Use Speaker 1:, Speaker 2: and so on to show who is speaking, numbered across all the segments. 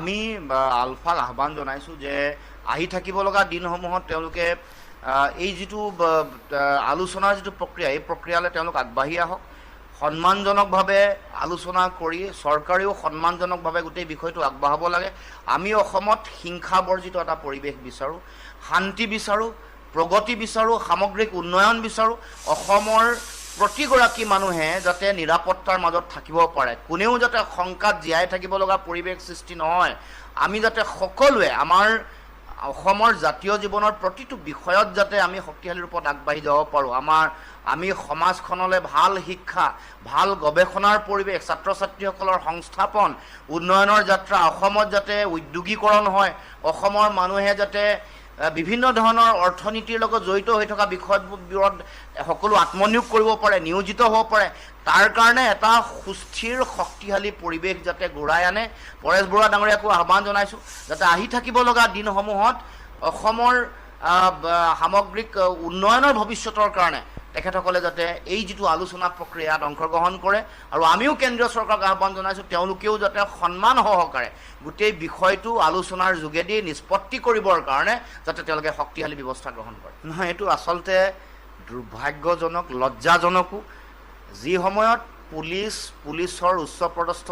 Speaker 1: আমি আলফাক আহ্বান জনাইছোঁ যে আহি থাকিব লগা দিনসমূহত তেওঁলোকে এই যিটো আলোচনাৰ যিটো প্ৰক্ৰিয়া এই প্ৰক্ৰিয়ালৈ তেওঁলোক আগবাঢ়ি আহক। সন্মানজনকভাৱে আলোচনা কৰি চৰকাৰেও সন্মানজনকভাৱে গোটেই বিষয়টো আগবঢ়াব লাগে। আমি অসমত হিংসা বৰ্জিত এটা পৰিৱেশ বিচাৰোঁ শান্তি বিচাৰোঁ প্ৰগতি বিচাৰোঁ সামগ্ৰিক উন্নয়ন বিচাৰোঁ। অসমৰ প্ৰতিগৰাকী মানুহে যাতে নিৰাপত্তাৰ মাজত থাকিব পাৰে কোনেও যাতে শংকাত জীয়াই থাকিব লগা পৰিৱেশ সৃষ্টি নহয়। আমি যাতে সকলোৱে আমাৰ অসমৰ জাতীয় জীৱনৰ প্ৰতিটো বিষয়ত যাতে আমি শক্তিশালী ৰূপত আগবাঢ়ি যাব পাৰোঁ। আমাৰ আমি সমাজখনলৈ ভাল শিক্ষা ভাল গৱেষণাৰ পৰিৱেশ ছাত্ৰ ছাত্ৰীসকলৰ সংস্থাপন উন্নয়নৰ যাত্ৰা অসমত যাতে উদ্যোগীকৰণ হয় অসমৰ মানুহে যাতে বিভিন্ন ধৰণৰ অৰ্থনীতিৰ লগত জড়িত হৈ থকা বিষয়বোৰত সকলো আত্মনিয়োগ কৰিব পাৰে নিয়োজিত হ'ব পাৰে। তাৰ কাৰণে এটা সুস্থিৰ শক্তিশালী পৰিৱেশ যাতে ঘূৰাই আনে। পৰেশ বৰুৱা ডাঙৰীয়াকো আহ্বান জনাইছোঁ যাতে আহি থাকিব লগা দিনসমূহত অসমৰ সামগ্ৰিক উন্নয়নৰ ভৱিষ্যতৰ কাৰণে তেখেতসকলে যাতে এই যিটো আলোচনা প্ৰক্ৰিয়াত অংশগ্ৰহণ কৰে আৰু আমিও কেন্দ্ৰীয় চৰকাৰক আহ্বান জনাইছোঁ তেওঁলোকেও যাতে সন্মান সহকাৰে গোটেই বিষয়টো আলোচনাৰ যোগেদি নিষ্পত্তি কৰিবৰ কাৰণে যাতে তেওঁলোকে শক্তিশালী ব্যৱস্থা গ্ৰহণ কৰে। নহয় এইটো আচলতে দুৰ্ভাগ্যজনক লজ্জাজনকো। যি সময়ত পুলিচ পুলিচৰ উচ্চপদস্থ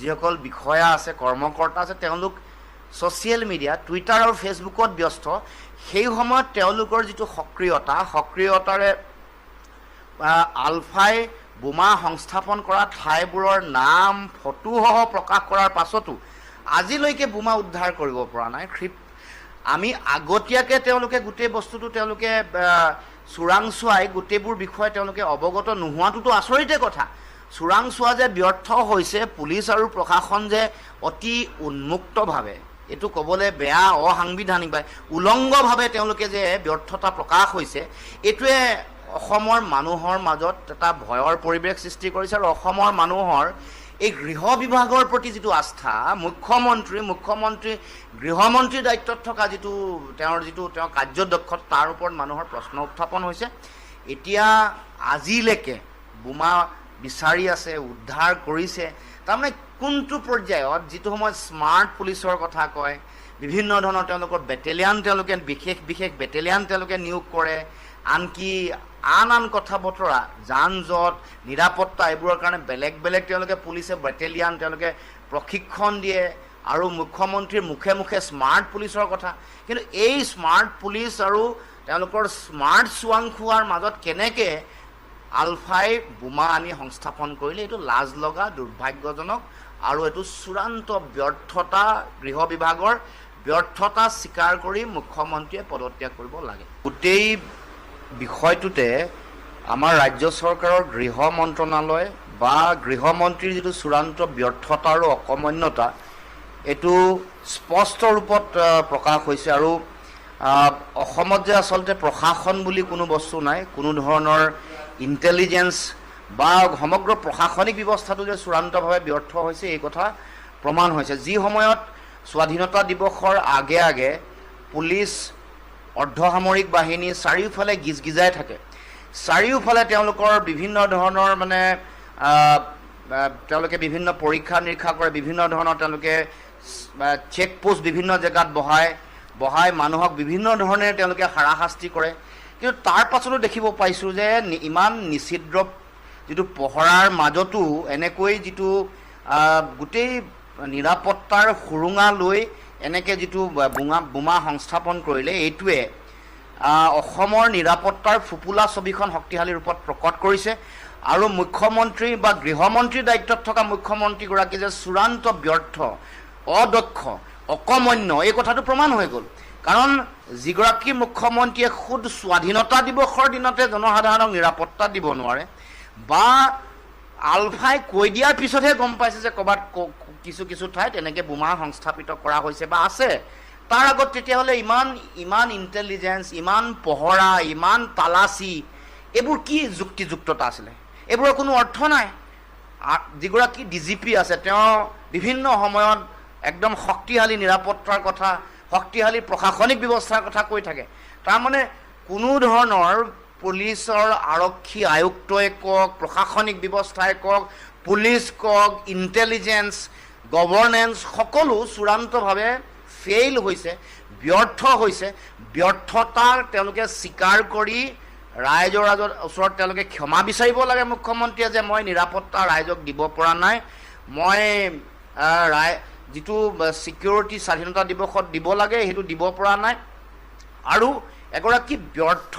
Speaker 1: যিসকল বিষয়া আছে কৰ্মকৰ্তা আছে তেওঁলোক ছ'চিয়েল মিডিয়া টুইটাৰ আৰু ফেচবুকত ব্যস্ত সেই সময়ত তেওঁলোকৰ যিটো সক্ৰিয়তা সক্ৰিয়তাৰে আলফাই বোমা সংস্থাপন কৰা ঠাইবোৰৰ নাম ফটোসহ প্ৰকাশ কৰাৰ পাছতো আজিলৈকে বোমা উদ্ধাৰ কৰিব পৰা নাই। ক্ষিপ আমি আগতীয়াকৈ তেওঁলোকে গোটেই বস্তুটো তেওঁলোকে চোৰাংচোৱাই গোটেইবোৰ বিষয়ে তেওঁলোকে অৱগত নোহোৱাটোতো আচৰিতে কথা। চোৰাংচোৱা যে ব্যৰ্থ হৈছে পুলিচ আৰু প্ৰশাসন যে অতি উন্মুক্তভাৱে এইটো ক'বলৈ বেয়া অসাংবিধানিক বা উলংগভাৱে তেওঁলোকে যে ব্যৰ্থতা প্ৰকাশ হৈছে এইটোৱে অসমৰ মানুহৰ মাজত এটা ভয়ৰ পৰিৱেশ সৃষ্টি কৰিছে আৰু অসমৰ মানুহৰ এই গৃহ বিভাগৰ প্ৰতি যিটো আস্থা মুখ্যমন্ত্ৰী মুখ্যমন্ত্ৰী গৃহমন্ত্ৰীৰ দায়িত্বত থকা যিটো তেওঁৰ যিটো তেওঁৰ কাৰ্যদক্ষতা তাৰ ওপৰত মানুহৰ প্ৰশ্ন উত্থাপন হৈছে। এতিয়া আজিলৈকে বোমা বিচাৰি আছে উদ্ধাৰ কৰিছে তাৰমানে কোনটো পৰ্যায়ত যিটো সময়ত স্মাৰ্ট পুলিচৰ কথা কয় বিভিন্ন ধৰণৰ তেওঁলোকৰ বেটেলিয়ান তেওঁলোকে বিশেষ বিশেষ বেটেলিয়ান তেওঁলোকে নিয়োগ কৰে আনকি আন আন কথা বতৰা যান জঁট নিৰাপত্তা এইবোৰৰ কাৰণে বেলেগ বেলেগ তেওঁলোকে পুলিচে বেটেলিয়ান তেওঁলোকে প্ৰশিক্ষণ দিয়ে আৰু মুখ্যমন্ত্ৰীৰ মুখে মুখে স্মাৰ্ট পুলিচৰ কথা। কিন্তু এই স্মাৰ্ট পুলিচ আৰু তেওঁলোকৰ স্মাৰ্ট চোৱাংখোৱাৰ মাজত কেনেকৈ আলফাই বোমা আনি সংস্থাপন কৰিলে এইটো লাজ লগা দুৰ্ভাগ্যজনক আৰু এইটো চূড়ান্ত ব্যৰ্থতা গৃহ বিভাগৰ ব্যৰ্থতা স্বীকাৰ কৰি মুখ্যমন্ত্ৰীয়ে পদত্যাগ কৰিব লাগে। গোটেই বিষয়টোতে আমাৰ ৰাজ্য চৰকাৰৰ গৃহ মন্ত্ৰণালয় বা গৃহমন্ত্ৰীৰ যিটো চূড়ান্ত ব্যৰ্থতা আৰু অকমন্যতা এইটো স্পষ্ট ৰূপত প্ৰকাশ হৈছে আৰু অসমত যে আচলতে প্ৰশাসন বুলি কোনো বস্তু নাই কোনো ধৰণৰ ইণ্টেলিজেঞ্চ বা সমগ্ৰ প্ৰশাসনিক ব্যৱস্থাটো যে চূড়ান্তভাৱে ব্যৰ্থ হৈছে এই কথা প্ৰমাণ হৈছে। যি সময়ত স্বাধীনতা দিৱসৰ আগে আগে পুলিচ অৰ্ধসামৰিক বাহিনী চাৰিওফালে গিজগিজাই থাকে। চাৰিওফালে তেওঁলোকৰ বিভিন্ন ধৰণৰ মানে তেওঁলোকে বিভিন্ন পৰীক্ষা নিৰীক্ষা কৰে বিভিন্ন ধৰণৰ তেওঁলোকে চেক পোষ্ট বিভিন্ন জেগাত বহায় বহাই মানুহক বিভিন্ন ধৰণে তেওঁলোকে হাৰাশাস্তি কৰে। কিন্তু তাৰ পাছতো দেখিব পাইছোঁ যে ইমান নিষিদ্ৰ যিটো পহৰাৰ মাজতো এনেকৈ যিটো গোটেই নিৰাপত্তাৰ সুৰুঙা লৈ এনেকৈ যিটো বোমা বোমা সংস্থাপন কৰিলে এইটোৱে অসমৰ নিৰাপত্তাৰ ফুপুলা ছবিখন শক্তিশালী ৰূপত প্ৰকট কৰিছে। আৰু মুখ্যমন্ত্ৰী বা গৃহমন্ত্ৰীৰ দায়িত্বত থকা মুখ্যমন্ত্ৰীগৰাকী যে চূড়ান্ত ব্যৰ্থ অদক্ষ অকমন্য এই কথাটো প্ৰমাণ হৈ গ'ল। কাৰণ যিগৰাকী মুখ্যমন্ত্ৰীয়ে খুদ স্বাধীনতা দিৱসৰ দিনতে জনসাধাৰণক নিৰাপত্তা দিব নোৱাৰে বা আলফাই কৈ দিয়াৰ পিছতহে গম পাইছে যে ক'ৰবাত কিছু কিছু ঠাইত এনেকৈ বোমা সংস্থাপিত কৰা হৈছে বা আছে। তাৰ আগত তেতিয়াহ'লে ইমান ইমান ইণ্টেলিজেঞ্চ ইমান পহৰা ইমান তালাচী এইবোৰ কি যুক্তিযুক্ততা আছিলে? এইবোৰৰ কোনো অৰ্থ নাই। যিগৰাকী ডি জি পি আছে তেওঁ বিভিন্ন সময়ত একদম শক্তিশালী নিৰাপত্তাৰ কথা শক্তিশালী প্ৰশাসনিক ব্যৱস্থাৰ কথা কৈ থাকে। তাৰমানে কোনো ধৰণৰ পুলিচৰ আৰক্ষী আয়ুক্তই কওক প্ৰশাসনিক ব্যৱস্থাই কওক পুলিচ কওক ইণ্টেলিজেঞ্চ গভৰ্নেন্স সকলো চূড়ান্তভাৱে ফেইল হৈছে ব্যৰ্থ হৈছে। ব্যৰ্থতাৰ তেওঁলোকে স্বীকাৰ কৰি ৰাইজৰ ৰাজৰ ওচৰত তেওঁলোকে ক্ষমা বিচাৰিব লাগে মুখ্যমন্ত্ৰীয়ে যে মই নিৰাপত্তা ৰাইজক দিব পৰা নাই। মই ৰাই যিটো ছিকিউৰিটি স্বাধীনতা দিৱসত দিব লাগে সেইটো দিব পৰা নাই। আৰু এগৰাকী ব্যৰ্থ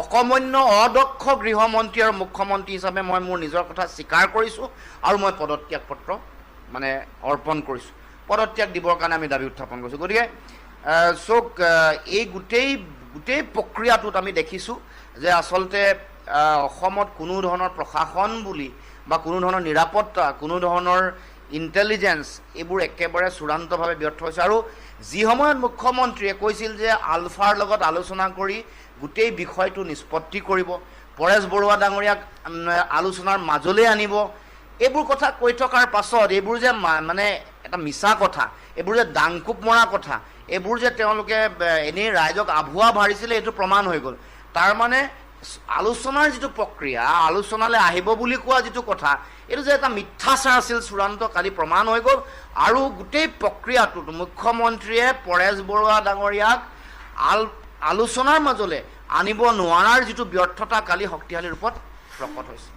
Speaker 1: অকমন্য অদক্ষ গৃহমন্ত্ৰী আৰু মুখ্যমন্ত্ৰী হিচাপে মই মোৰ নিজৰ কথা স্বীকাৰ কৰিছোঁ আৰু মই পদত্যাগ পত্ৰ মানে অৰ্পণ কৰিছোঁ। পদত্যাগ দিবৰ কাৰণে আমি দাবী উত্থাপন কৰিছোঁ। গতিকে চক এই গোটেই গোটেই প্ৰক্ৰিয়াটোত আমি দেখিছোঁ যে আচলতে অসমত কোনো ধৰণৰ প্ৰশাসন বুলি বা কোনো ধৰণৰ নিৰাপত্তা কোনো ধৰণৰ ইণ্টেলিজেঞ্চ এইবোৰ একেবাৰে চূড়ান্তভাৱে ব্যৰ্থ হৈছে। আৰু যি সময়ত মুখ্যমন্ত্ৰীয়ে কৈছিল যে আলফাৰ লগত আলোচনা কৰি গোটেই বিষয়টো নিষ্পত্তি কৰিব পৰেশ বৰুৱা ডাঙৰীয়াক আলোচনাৰ মাজলৈ আনিব এইবোৰ কথা কৈ থকাৰ পাছত এইবোৰ যে মানে এটা মিছা কথা এইবোৰ যে দাংকোপ মৰা কথা এইবোৰ যে তেওঁলোকে এনেই ৰাইজক আভুৱা ভাৰিছিলে এইটো প্ৰমাণ হৈ গ'ল। তাৰমানে আলোচনাৰ যিটো প্ৰক্ৰিয়া আলোচনালৈ আহিব বুলি কোৱা যিটো কথা এইটো যে এটা মিথ্যাচাৰ আছিল চূড়ান্ত কালি প্ৰমাণ হৈ গ'ল। আৰু গোটেই প্ৰক্ৰিয়াটোত মুখ্যমন্ত্ৰীয়ে পৰেশ বৰুৱা ডাঙৰীয়াক আল আলোচনাৰ মাজলৈ আনিব নোৱাৰাৰ যিটো ব্যৰ্থতা কালি শক্তিশালী ৰূপত প্ৰকট হৈছে